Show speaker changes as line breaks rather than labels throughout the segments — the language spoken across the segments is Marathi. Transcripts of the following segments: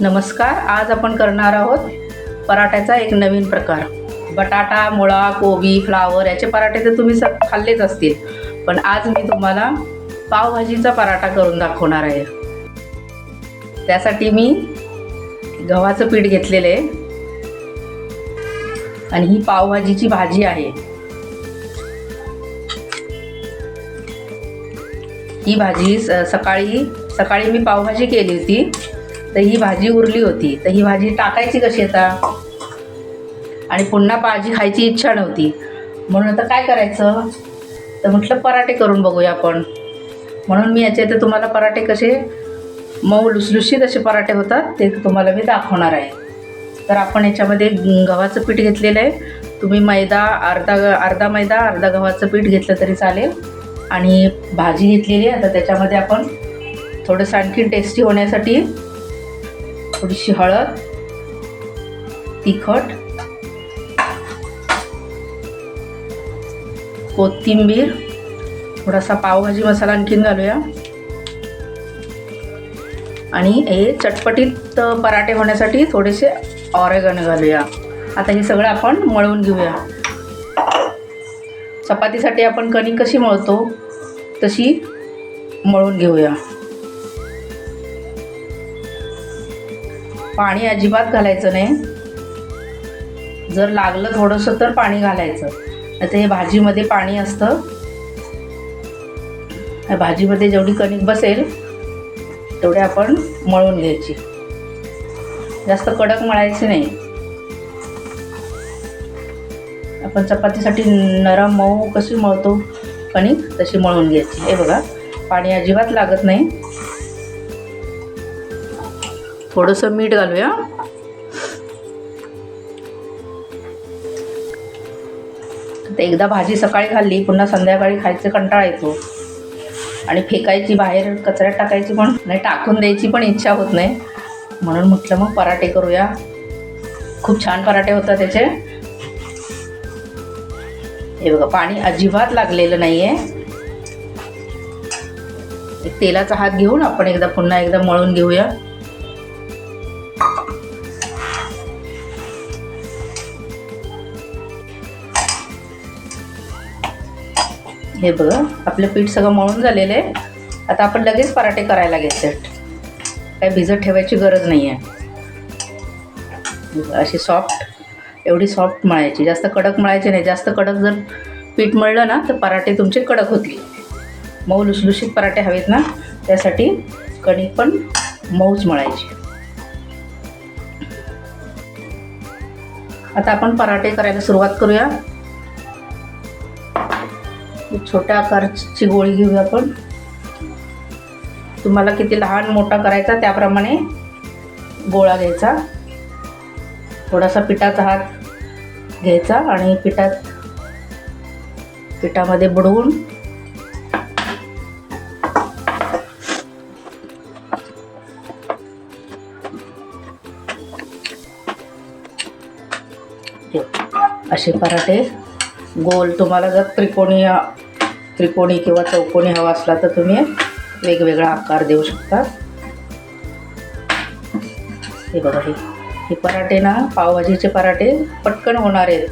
नमस्कार आज आपण करणार आहोत पराठ्याचा एक नवीन प्रकार. बटाटा मुळा कोबी फ्लावर याचे पराठे तर तुम्ही सग खाल्लेच असतील. पण आज मी तुम्हाला पावभाजीचा पराठा करून दाखवणार आहे. त्यासाठी मी गव्हाचं पीठ घेतलेलं आहे. आणि ही पावभाजीची भाजी आहे. ही भाजी स सकाळी सकाळी मी पावभाजी केली होती. तर ही भाजी उरली होती. तर ही भाजी टाकायची कशी आता? आणि पुन्हा भाजी खायची इच्छा नव्हती. म्हणून आता काय करायचं? तर म्हटलं पराठे करून बघूया आपण. म्हणून मी याच्या तर तुम्हाला पराठे कसे मऊ लुसलुशीत असे पराठे होतात ते तुम्हाला मी दाखवणार आहे. तर आपण याच्यामध्ये गव्हाचं पीठ घेतलेलं आहे. तुम्ही मैदा अर्धा अर्धा मैदा अर्धा गव्हाचं पीठ घेतलं तरी चालेल. आणि भाजी घेतलेली आहे. आता त्याच्यामध्ये आपण थोडंसं आणखी टेस्टी होण्यासाठी थोडीशी हळद तिखट कोथिंबीर थोडासा पावभाजी मसाला आणखीन घालूया. आणि हे चटपटीत पराठे होण्यासाठी थोडेसे ऑरेगन घालूया. आता हे सगळं आपण मळून घेऊया. चपातीसाठी आपण कणिक कशी मळतो तशी मळून घेऊया. पाणी अजिबात घालायचं नाही. जर लागलं थोडंसं तर पाणी घालायचं. आता हे भाजीमध्ये पाणी असतं. भाजीमध्ये जेवढी कणिक बसेल तेवढे आपण मळून घ्यायची. जास्त कडक मळायची नाही. आपण चपातीसाठी नरम मऊ कशी मळतो? कणिक तशी मळून घ्यायची. हे बघा पाणी अजिबात लागत नाही. थोडंसं मीठ घालूया. एकदा भाजी सकाळी खाल्ली पुन्हा संध्याकाळी खायचं कंटाळा येतो. आणि फेकायची बाहेर कचऱ्यात टाकायची पण नाही टाकून द्यायची पण इच्छा होत नाही. म्हणून म्हटलं मग पराठे करूया. खूप छान पराठे होतात त्याचे. हे बघा पाणी अजिबात लागलेलं नाही आहे तेलाचा हात घेऊन आपण एकदा पुन्हा एकदा मळून घेऊया. हे बघा आपलं पीठ सगळं मळून झालेलं आहे. आता आपण लगेच पराठे करायला घ्यायचे काय भिजत ठेवायची गरज नाही आहे अशी सॉफ्ट एवढी सॉफ्ट मळायची. जास्त कडक मळायची नाही. जास्त कडक जर पीठ मळलं ना तर पराठे तुमचे कडक होतील. मऊ लुसलुशीत पराठे हवेत ना त्यासाठी कणिक पण मऊच मळायची. आता आपण पराठे करायला सुरुवात करूया. छोट्या आकारची गोळी घेऊया आपण. तुम्हाला किती लहान मोठा करायचा त्याप्रमाणे गोळा घ्यायचा. थोडासा पिठाचा हात घ्यायचा आणि पिठात पिठामध्ये बुडवून असे पराठे. गोल तुम्हाला जर त्रिकोणी त्रिकोणी किंवा चौकोनी हवा असला तर तुम्ही वेगवेगळा आकार देऊ शकता. हे बघा हे हे पराठे ना पावभाजीचे पराठे पटकन होणार आहेत.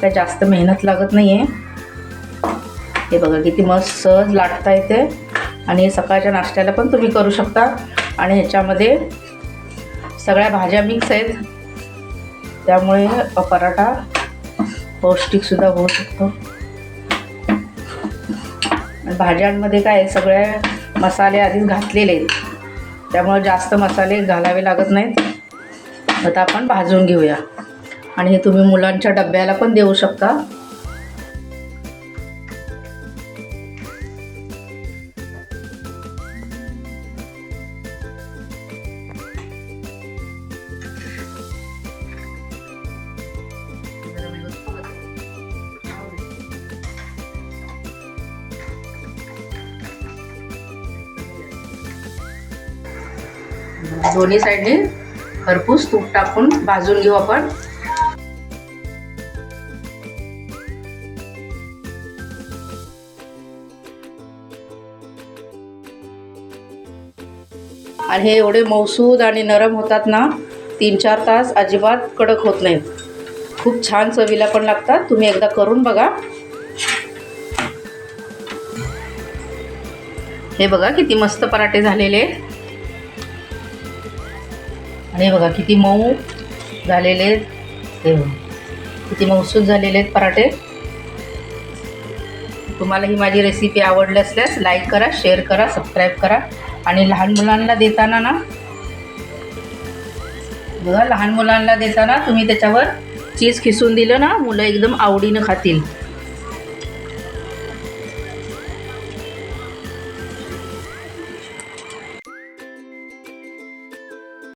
काय जास्त मेहनत लागत नाही आहे हे बघा किती मस्त सहज लाटता येते. आणि सकाळच्या नाश्त्याला पण तुम्ही करू शकता. आणि ह्याच्यामध्ये सगळ्या भाज्या मिक्स आहेत. त्यामुळे पराठा पौष्टिकसुद्धा होऊ शकतो. भाज्यांमध्ये काय सगळे सगळ्या मसाले आधीच घातलेले आहेत. त्यामुळं जास्त मसाले घालावे लागत नाहीत. आता आपण भाजून घेऊया. आणि हे तुम्ही मुलांच्या डब्याला पण देऊ शकता. दोन्ही साईडने खरपूस तूप टाकून भाजून घेऊ आपण. आणि हे एवढे मौसूद आणि नरम होतात ना तीन चार तास अजिबात कडक होत नाहीत. खूप छान चवीला पण लागतात. तुम्ही एकदा करून बघा. हे बघा किती मस्त पराठे झालेले आहेत. आणि बघा किती मऊ झालेले आहेत ते किती मौसूद झालेले आहेत पराठे. तुम्हाला ही माझी रेसिपी आवडली असल्यास लाईक करा शेअर करा सबस्क्राईब करा. आणि लहान मुलांना देताना ना बघा लहान मुलांना देताना तुम्ही त्याच्यावर चीज खिसून दिलं ना मुलं एकदम आवडीनं खातील.